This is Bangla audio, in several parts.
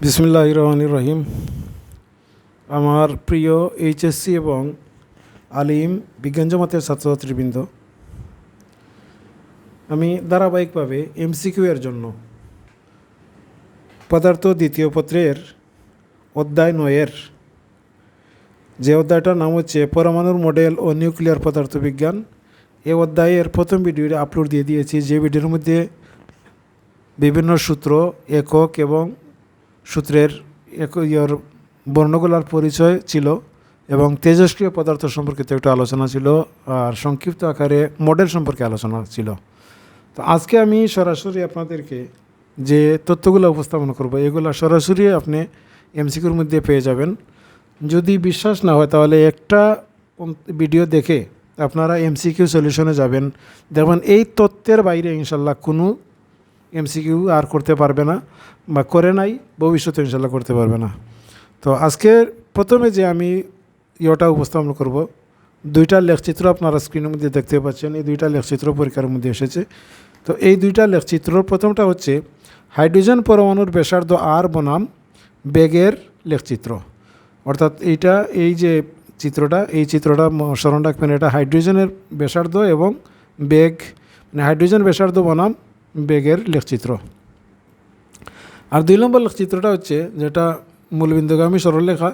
বিসমুল্লাহ রহমান রহিম আমার প্রিয় এইচএসসি এবং আলিম বিজ্ঞান জমাতের ছাত্রছাত্রীবৃন্দ, আমি ধারাবাহিকভাবে এমসিকিউ এর জন্য পদার্থ দ্বিতীয় পত্রের অধ্যায় নয়ের যে অধ্যায়টার নাম হচ্ছে পরমাণুর মডেল ও নিউক্লিয়ার পদার্থবিজ্ঞান এই অধ্যায়ের প্রথম ভিডিওটা আপলোড দিয়ে দিয়েছি। যে ভিডিওর মধ্যে বিভিন্ন সূত্র, একক এবং সূত্রের ইয়র বর্ণগুলার পরিচয় ছিল এবং তেজস্ক্রিয় পদার্থ সম্পর্কিত একটু আলোচনা ছিল আর সংক্ষিপ্ত আকারে মডেল সম্পর্কে আলোচনা ছিল। তো আজকে আমি সরাসরি আপনাদেরকে যে তথ্যগুলো উপস্থাপন করব, এগুলো সরাসরি আপনি এমসিকিউর মধ্যে পেয়ে যাবেন। যদি বিশ্বাস না হয়, তাহলে একটা ভিডিও দেখে আপনারা এমসিকিউ সলিউশনে যাবেন। দেখবেন এই তত্ত্বের বাইরে ইনশাল্লাহ কোনো এমসিকিউ আর করতে পারবে না, বা করে নাই, ভবিষ্যতে ইনশাল্লাহ করতে পারবে না। তো আজকে প্রথমে যে আমি ইয়েটা উপস্থাপন করব, দুইটা লেখচিত্র আপনারা স্ক্রিনের মধ্যে দেখতে পাচ্ছেন, এই দুইটা লেখচিত্র পরীক্ষার মধ্যে এসেছে। তো এই দুইটা লেখচিত্র, প্রথমটা হচ্ছে, হাইড্রোজেন পরমাণুর ব্যাসার্ধ আর বনাম বেগের লেখচিত্র। অর্থাৎ এইটা, এই যে চিত্রটা, এই চিত্রটা স্মরণ রাখবেন এটা হাইড্রোজেনের ব্যাসার্ধ এবং বেগ মানে হাইড্রোজেন ব্যাসার্ধ বনাম বেগের লেখচিত্র। আর দুই নম্বর লেখচিত্রটা হচ্ছে যেটা মূলবিন্দুগামী সরলরেখা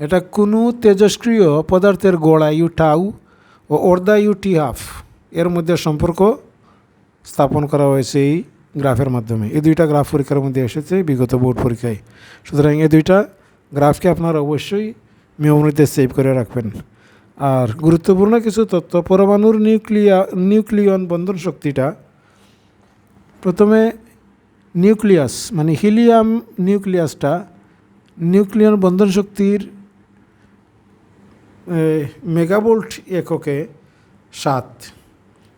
এটা কোনো তেজস্ক্রিয় পদার্থের গোড়া ইউ টাউ ও অর্ধা ইউ টি হাফ এর মধ্যে সম্পর্ক স্থাপন করা হয়েছে এই গ্রাফের মাধ্যমে। এই দুইটা গ্রাফ পরীক্ষার মধ্যে এসেছে, বিগত বোর্ড পরীক্ষায়। সুতরাং এই দুইটা গ্রাফকে আপনারা অবশ্যই মেমোরিতে সেভ করে রাখবেন। আর গুরুত্বপূর্ণ কিছু তথ্য, পরমাণুর নিউক্লিয়া নিউক্লিয়ন বন্ধন শক্তিটা প্রথমে নিউক্লিয়াস মানে হিলিয়াম নিউক্লিয়াসটা নিউক্লিয়ন বন্ধন শক্তির মেগাবোল্ট এককে সাত।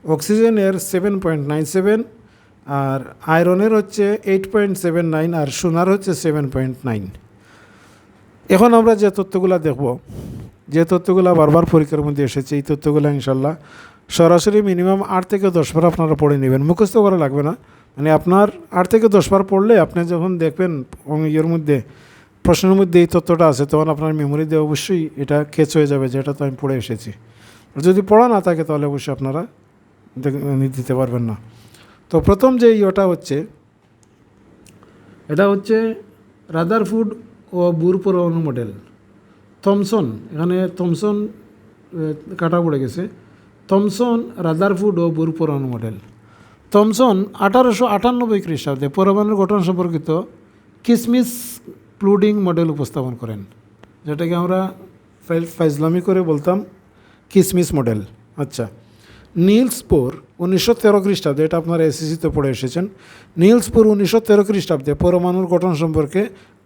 অক্সিজেনের সেভেন পয়েন্ট নাইন সেভেন আর আয়রনের হচ্ছে এইট পয়েন্ট সেভেন নাইন আর সোনার হচ্ছে সেভেন পয়েন্ট নাইন। এখন আমরা যে তথ্যগুলো দেখব যে তথ্যগুলো বারবার পরীক্ষার মধ্যে এসেছে, এই তথ্যগুলো ইনশাল্লাহ সরাসরি মিনিমাম আট থেকে দশ বার আপনারা পড়ে নেবেন। মুখস্থ করা লাগবে না। মানে আপনার আট থেকে দশ বার পড়লে আপনি যখন দেখবেন ইয়ের মধ্যে, প্রশ্নের মধ্যে এই তথ্যটা আছে, তখন আপনার মেমোরিতে অবশ্যই এটা কেচ হয়ে যাবে যে এটা তো আমি পড়ে এসেছি। যদি পড়া না থাকে তাহলে অবশ্যই আপনারা দিতে পারবেন না। তো প্রথম যে ইয়েটা হচ্ছে, এটা হচ্ছে রাদারফুড ও বুর পরমাণু মডেল থমসন, এখানে থমসন কাটা পড়ে গেছে। থমসন রাদারফুড ও বুর পরমাণু মডেল। থমসন আঠারোশো আটানব্বই খ্রিস্টাব্দে পরমাণুর গঠন সম্পর্কিত কিসমিস প্লুডিং মডেল উপস্থাপন করেন, যেটাকে আমরা ফাইজলামি করে বলতাম কিসমিস মডেল। আচ্ছা নীলস পোর উনিশশো তেরো খ্রিস্টাব্দে, এটা আপনারা এসএসসিতে পড়ে এসেছেন, নীলস পোর উনিশশো তেরো খ্রিস্টাব্দে পরমাণুর গঠন সম্পর্কে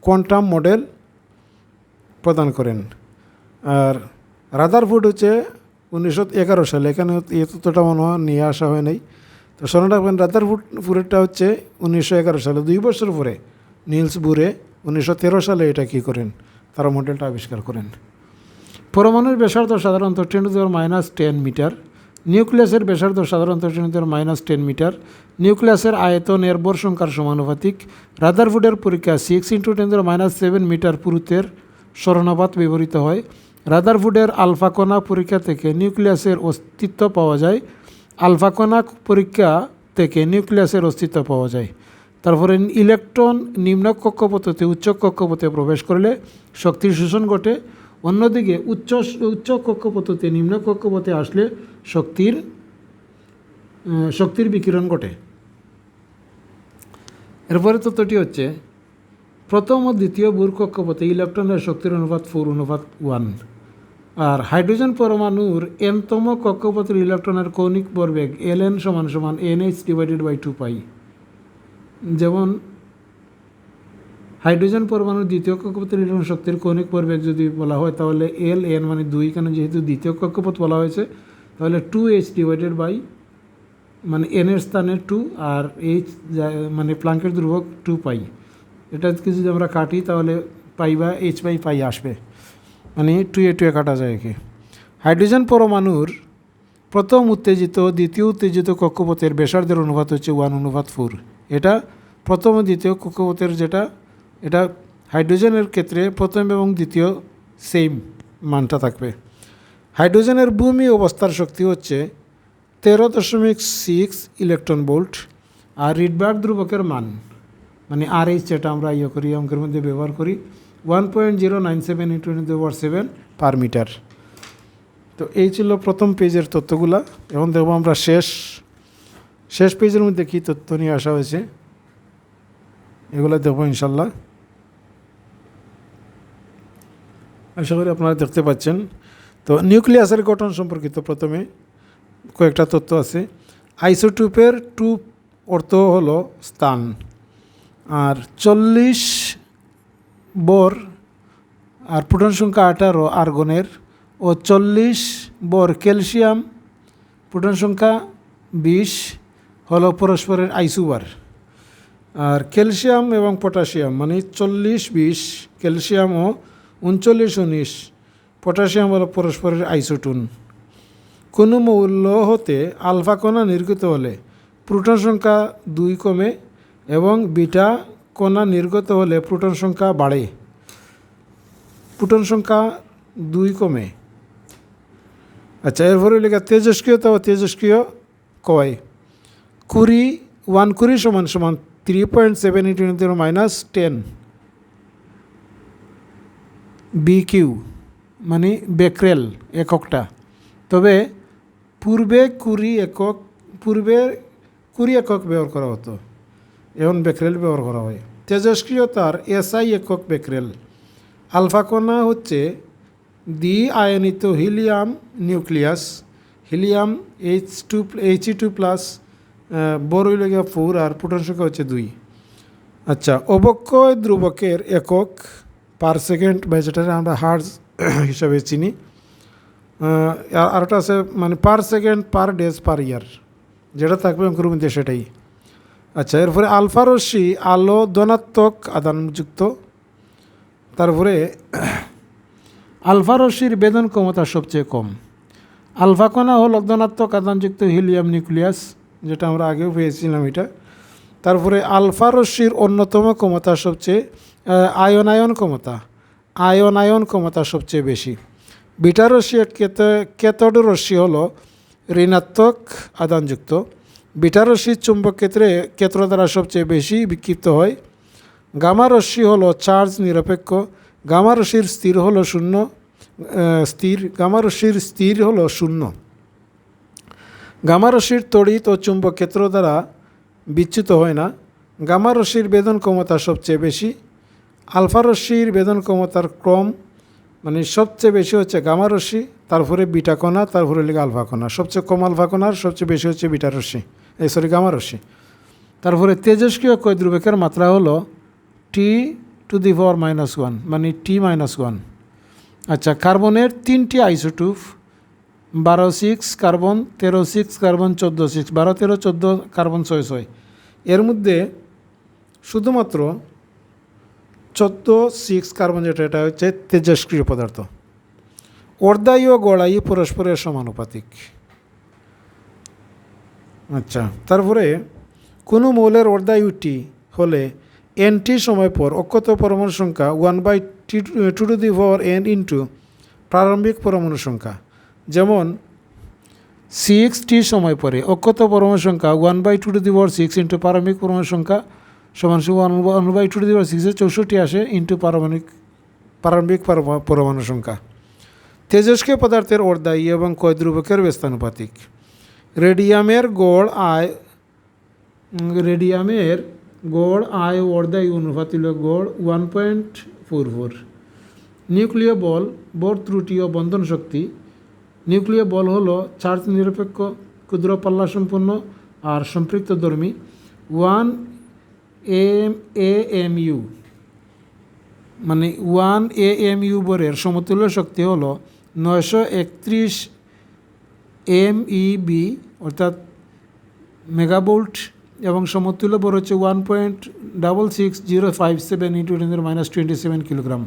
কোয়ান্টাম মডেল প্রদান করেন। আর রাদারফুড হচ্ছে উনিশশো এগারো সালে, এখানে এই তথ্যটা মনে হয় নিয়ে আসা হয় নাই। তো স্মরণ রাখবেন রাদারফুড ফুরেরটা হচ্ছে উনিশশো এগারো সালে, দুই বছর পরে নীলস বুরে উনিশশো তেরো সালে এটা কী করেন? তারা মডেলটা আবিষ্কার করেন। পরমাণুর ব্যাসার্ধ সাধারণত টেন মাইনাস টেন মিটার, নিউক্লিয়াসের ব্যাসার্ধ সাধারণত দেওয়ার মাইনাস টেন মিটার, নিউক্লিয়াসের আয়তন এর বর সংখ্যার সমানুপাতিক রাদারফুডের পরীক্ষা six into ten minus seven metre পুরুত্বের স্মরণাপাত ব্যবহৃত হয়। রাদারফুডের আলফাকোনা পরীক্ষা থেকে নিউক্লিয়াসের অস্তিত্ব পাওয়া যায়। আলফাকোনা পরীক্ষা থেকে নিউক্লিয়াসের অস্তিত্ব পাওয়া যায়। তারপরে ইলেকট্রন নিম্ন কক্ষপথতে, উচ্চ কক্ষপথে প্রবেশ করলে শক্তির শোষণ ঘটে। অন্যদিকে উচ্চ উচ্চ কক্ষপথতে, নিম্ন কক্ষপথে আসলে শক্তির শক্তির বিকিরণ ঘটে। এরপরে তথ্যটি হচ্ছে প্রথম ও দ্বিতীয় বুর কক্ষপথে ইলেকট্রনের শক্তির অনুপাত ফোর, অনুপাত ওয়ান। আর হাইড্রোজেন পরমাণুর এনতম কক্ষপথের ইলেকট্রনের কৌণিক ভরবেগ এল এন সমান সমান N H divided by two pi যেমন, হাইড্রোজেন পরমাণুর দ্বিতীয় কক্ষপথের ইলেকট্রন শক্তির কৌণিক ভরবেগ যদি বলা হয়, তাহলে এল এন মানে দুই কেন যেহেতু দ্বিতীয় কক্ষপথ বলা হয়েছে, তাহলে টু এইচ ডিভাইডেড বাই মানে এনের স্থানে টু আর এইচ মানে প্লাঙ্কের ধ্রুবক টু পাই এটাকে যদি আমরা কাটি, তাহলে পাই বা এইচ বাই পাই আসবে। মানে টু এ টু এ কাটা যায় একে হাইড্রোজেন পরমাণুর প্রথম উত্তেজিত, দ্বিতীয় উত্তেজিত কক্ষপথের ব্যাসার্ধের অনুপাত হচ্ছে ওয়ান অনুপাত ফোর এটা প্রথম ও দ্বিতীয় কক্ষপথের যেটা, এটা হাইড্রোজেনের ক্ষেত্রে প্রথম এবং দ্বিতীয় সেম মানটা থাকবে। হাইড্রোজেনের ভূমি অবস্থার শক্তি হচ্ছে তেরো দশমিক সিক্স ইলেকট্রন বোল্ট আর রিডবার্গ ধ্রুবকের মান। মানে আর এইচ যেটা আমরা ইয়ে করি, অঙ্কের মধ্যে ব্যবহার করি one point zero nine seven into power seven per metre তো এই ছিল প্রথম পেজের তথ্যগুলা। এখন দেখব আমরা শেষ শেষ পেজের মধ্যে কী তথ্য নিয়ে আসা হয়েছে, এগুলো দেখব ইনশাল্লাহ আশা করি আপনারা দেখতে পাচ্ছেন। তো নিউক্লিয়াসের গঠন সম্পর্কিত প্রথমে কয়েকটা তথ্য আছে। আইসোটুপের টু অর্থ হলো স্থান। আর চল্লিশ বর আর প্রোটন সংখ্যা আঠারো আর্গনের ও চল্লিশ বর ক্যালসিয়াম প্রোটন সংখ্যা বিশ হলো পরস্পরের আইসুবার। আর ক্যালসিয়াম এবং পটাশিয়াম মানে চল্লিশ, বিশ, ক্যালসিয়াম ও উনচল্লিশ, উনিশ, পটাশিয়াম হলো পরস্পরের আইসোটুন। কোনো মৌল হতে আলফা কণা নির্গত হলে প্রোটন সংখ্যা দুই কমে এবং বিটা কণা নির্গত হলে প্রোটন সংখ্যা বাড়ে। প্রোটন সংখ্যা দুই কমে। আচ্ছা এরপরে লেখা তেজস্ক্রিয়তা ও তেজস্ক্রিয় কয়। কুড়ি, ওয়ান কুড়ি সমান সমান three point seven into minus ten. B Q মানে বেক্রেল এককটা। তবে পূর্বে কুড়ি একক, পূর্বে কুড়ি একক ব্যবহার করা হতো। এখন বেক্রেল ব্যবহার করা হয়। তেজস্ক্রিয়তার এসআই একক বেক্রেল। আলফা কণা হচ্ছে দ্বি আয়নিত helium nucleus. Helium H two H two plus বরইলগিয়া four আর প্রোটন সংখ্যা হচ্ছে দুই। আচ্ছা অবক্ষয় ধ্রুবকের একক পার সেকেন্ড বা যেটা আমরা হার্জ হিসাবে চিনি। আহ, আর একটা আছে মানে পার সেকেন্ড পার ডেজ পার ইয়ার। যেটা থাকবে অঙ্কের মধ্যে সেটাই। আচ্ছা এরপরে আলফা রশ্মি, আলো, ধনাত্মক আদানযুক্ত তারপরে আলফা রশ্মির বেদন ক্ষমতা সবচেয়ে কম। আলফা কণা হল ধনাত্মক আদানযুক্ত হিলিয়াম, নিউক্লিয়াস, যেটা আমরা আগেও পেয়েছিলাম এটা। তারপরে আলফা রশ্মির অন্যতম ক্ষমতা সবচেয়ে আয়নায়ন ক্ষমতা। আয়নায়ন ক্ষমতা সবচেয়ে বেশি। বিটা রশ্মি কেত কেতড রশ্মি হলো ঋণাত্মক আদানযুক্ত বিটা রশ্মির চুম্বক ক্ষেত্রে ক্ষেত্র দ্বারা সবচেয়ে বেশি বিক্ষিপ্ত হয়। গামা রশ্মি হলো চার্জ নিরপেক্ষ, গামা রশ্মির স্থির হলো শূন্য স্থির, গামা রশ্মির স্থির হলো শূন্য। গামা রশ্মির তড়িৎ ও চুম্বক ক্ষেত্র দ্বারা বিচ্যুত হয় না। গামা রশ্মির বেদন ক্ষমতা সবচেয়ে বেশি, আলফা রশ্মির বেদন ক্ষমতার ক্রম মানে সবচেয়ে বেশি হচ্ছে গামা রশ্মি, তারপরে বিটা কণা, তারপরে লিখে আলফা কণা। সবচেয়ে কম আলফা কণার সবচেয়ে বেশি হচ্ছে বিটা রশ্মি। এই সরি গামা রশ্মি। তারপরে তেজস্ক্রিয় কৈদ্রুবেকের মাত্রা হলো T to the power minus one মানে টি মাইনাস ওয়ান আচ্ছা কার্বনের তিনটি আইসোটুপ, বারো সিক্স কার্বন তেরো সিক্স কার্বন চোদ্দ সিক্স বারো তেরো, চোদ্দ কার্বন ছয় ছয়। এর মধ্যে শুধুমাত্র চোদ্দ সিক্স কার্বন যেটা এটা হচ্ছে তেজস্ক্রিয় পদার্থ। অর্ধায়ু ও গড়ায়ু পরস্পরের সমানুপাতিক। আচ্ছা তারপরে কোনো মৌলের অর্ধায়ুটি হলে এনটি সময় পর অক্ষত পরমাণু সংখ্যা one by T two to the power N into প্রারম্ভিক পরমাণু সংখ্যা। যেমন সিক্স টি সময় পরে অক্ষত পরমাণু সংখ্যা one by two to the power six into পারমাণবিক পরমাণু সংখ্যা সমান সমান ওয়ান বাই টু টু সিক্সের চৌষট্টি আসে ইন্টু পারমাণবিক প্রারম্ভিক পারমা- পরমাণু সংখ্যা। তেজস্ক্রিয় পদার্থের অর্ধায়ী এবং কয়দ্রুবকের ব্যস্তানুপাতিক। রেডিয়ামের গড় আয় রেডিয়ামের গড় আয় অর্ধায়ু অনুপাত গড় ওয়ান পয়েন্ট ফোর ফোর নিউক্লিয় বল, বর ত্রুটি ও বন্ধন শক্তি। নিউক্লিয় বল হলো চার্জ নিরপেক্ষ, ক্ষুদ্র পাল্লা সম্পন্ন আর সম্পৃক্ত ধর্মী one M A M U মানে ওয়ান এ এম ইউ বরের সমতুল্য শক্তি হলো নয়শো একত্রিশ এম ই বি অর্থাৎ মেগাবোল্ট এবং সমতুল্য বর হচ্ছে one point double six zero five seven into ten minus twenty seven kilogram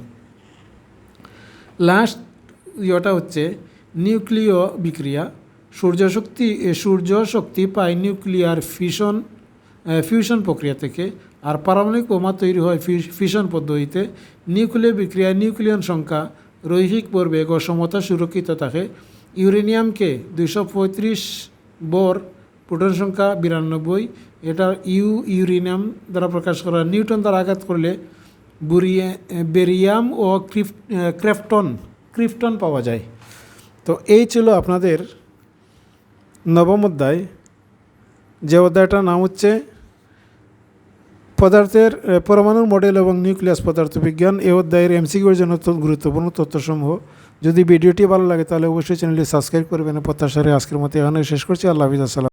last ইয়েটা হচ্ছে নিউক্লিয় বিক্রিয়া। সূর্য শক্তি, এ সূর্য শক্তি পায় নিউক্লিয়ার ফিশন ফিউশন প্রক্রিয়া থেকে। আর পারমাণবিক বোমা তৈরি হয় ফিশন পদ্ধতিতে। নিউক্লিয় বিক্রিয়ায় নিউক্লিয়ন সংখ্যা রৈহিক প্রবেগ ও সমতা সুরক্ষিত থাকে। ইউরেনিয়ামকে দুইশো পঁয়ত্রিশ বর প্রোটন সংখ্যা বিরানব্বই। এটা ইউ ইউরেনিয়াম দ্বারা প্রকাশ করা। নিউটন দ্বারা আঘাত করলে বুরিয়া, বেরিয়াম ও ক্রেফটন ক্রিপ্টন পাওয়া যায়। তো এই ছিল আপনাদের নবম অধ্যায়। যে অধ্যায়টার নাম হচ্ছে পদার্থের পরমাণু পরমাণুর মডেল এবং নিউক্লিয়াস পদার্থবিজ্ঞান এ অধ্যায়ের এমসিকিউর জন্য গুরুত্বপূর্ণ তথ্যসমূহ। যদি ভিডিওটি ভালো লাগে তাহলে অবশ্যই চ্যানেলটি সাবস্ক্রাইব করবেন। প্রত্যাশারে আজকের মতো এখানে শেষ করছি। আল্লাহ হাফিজ, আসসালাম